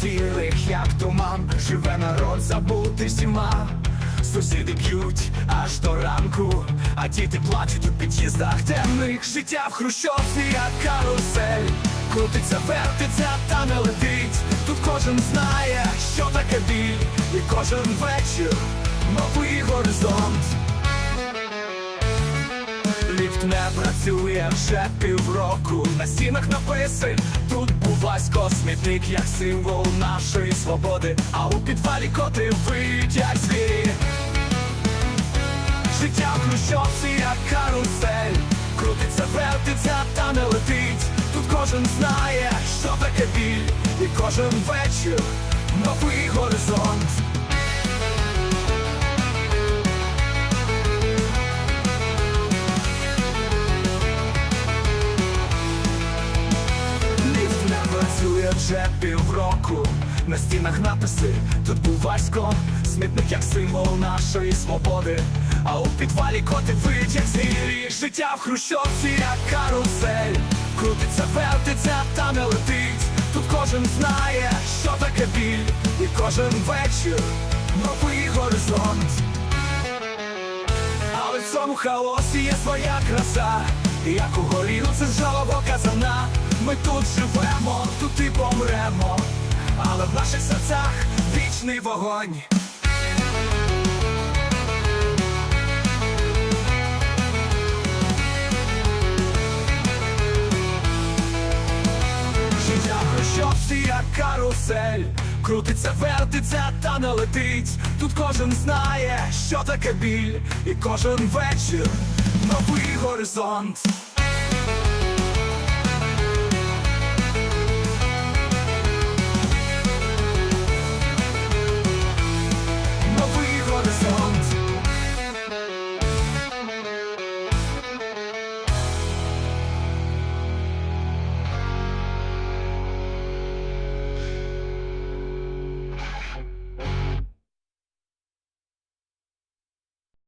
цілих, як туман, живе народ забути всіма. Сусіди п'ють аж до ранку, а діти плачуть у під'їздах темних життя в хрущовці, як карусель. Крутиться, вертиться, та не летить. Тут кожен знає, що таке біль, і кожен вечір новий горизонт. Ліфт не працює вже півроку. На стінах написи тут бувайсько смітник, як символ нашої свободи. А у підвалі коти виють, як звірі. Життя в хрущовці, як карусель. Крутиться, вертиться, та не летить. Тут кожен знає, що таке біль, і кожен вечір новий горизонт. Вже півроку. На стінах написи тут був важко Смітник як символ нашої свободи. А у підвалі коти виють, як звірі Життя в хрущовці, як карусель. Крутиться, вертиться, та не летить. Тут кожен знає, що таке біль, і кожен вечір новий горизонт. Але в цьому хаосі є своя краса, як у горілці жалобо казана. Ми тут живемо, тут і помремо, але в наших серцях вічний вогонь. Життя хрущовці, як карусель. Крутиться, вертиться та не летить. Тут кожен знає, що таке біль. І кожен вечір новий горизонт